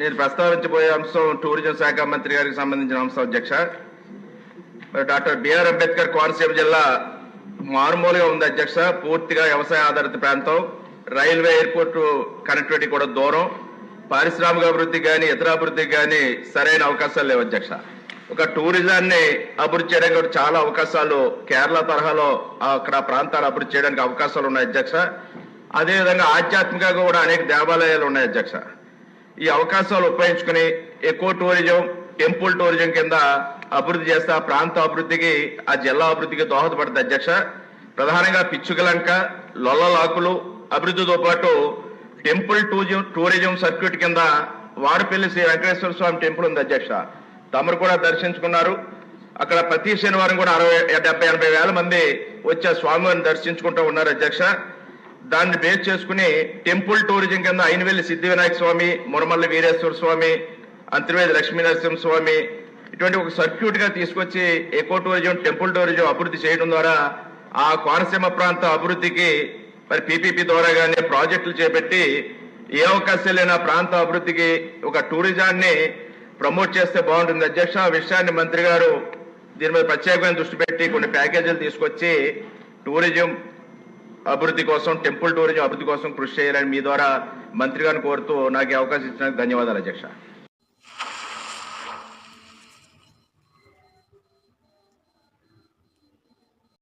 నేను ప్రస్తావించబోయే అంశం టూరిజం శాఖ మంత్రి గారికి సంబంధించిన అంశం అధ్యక్ష. డాక్టర్ బిఆర్ అంబేద్కర్ కోనసీమ జిల్లా మారుమూలుగా ఉంది అధ్యక్ష. పూర్తిగా వ్యవసాయ ఆధారిత ప్రాంతం. రైల్వే ఎయిర్పోర్ట్ కనెక్టివిటీ కూడా దూరం. పారిశ్రామిక అభివృద్ధి కానీ ఇతర అభివృద్ధికి కానీ సరైన అవకాశాలు లేవు అధ్యక్ష. ఒక టూరిజాన్ని అభివృద్ధి చేయడానికి కూడా చాలా అవకాశాలు కేరళ తరహాలో అక్కడ ప్రాంతాలు అభివృద్ధి చేయడానికి అవకాశాలు ఉన్నాయి అధ్యక్ష. అదేవిధంగా ఆధ్యాత్మికంగా కూడా అనేక దేవాలయాలు ఉన్నాయి అధ్యక్ష. ఈ అవకాశాలు ఉపయోగించుకుని ఎక్కువ టూరిజం టెంపుల్ టూరిజం కింద అభివృద్ధి చేస్తే ఆ ప్రాంత అభివృద్ధికి ఆ జిల్లా అభివృద్ధికి దోహదపడుతుంది అధ్యక్ష. ప్రధానంగా పిచ్చుకలంక లొల్లలాకులు అభివృద్ధితో పాటు టెంపుల్ టూరిజం టూరిజం సర్క్యూట్ కింద వాడపల్లి శ్రీ వెంకటేశ్వర స్వామి టెంపుల్ ఉంది అధ్యక్ష. తమరు కూడా దర్శించుకున్నారు. అక్కడ ప్రతి శనివారం కూడా అరవై డెబ్బై ఎనభై వేల మంది వచ్చే స్వామివారిని దర్శించుకుంటూ ఉన్నారు అధ్యక్ష. దాన్ని బేస్ చేసుకుని టెంపుల్ టూరిజం కింద అయినవెల్లి సిద్ధి వినాయక స్వామి మురమల్లి వీరేశ్వర స్వామి అంతర్వేది లక్ష్మీ నరసింహ స్వామి ఇటువంటి ఒక సర్క్యూట్గా తీసుకొచ్చి ఎకో టూరిజం టెంపుల్ టూరిజం అభివృద్ధి చేయడం ద్వారా ఆ కోనసీమ ప్రాంత అభివృద్ధికి మరి పీపీపీ ద్వారా కానీ ప్రాజెక్టులు చేపట్టి ఏ అవకాశం లేని ఆ ప్రాంత అభివృద్ధికి ఒక టూరిజాన్ని ప్రమోట్ చేస్తే బాగుంటుంది. అధ్యక్ష ఆ విషయాన్ని మంత్రి గారు దీని మీద ప్రత్యేకమైన దృష్టి పెట్టి కొన్ని ప్యాకేజీలు తీసుకొచ్చి టూరిజం అభివృద్ధి కోసం టెంపుల్ టూరిజం అభివృద్ధి కోసం కృషి చేయాలని మీ ద్వారా మంత్రి గారిని కోరుతూ నాకు అవకాశం ఇచ్చినందుకు ధన్యవాదాలు అధ్యక్ష.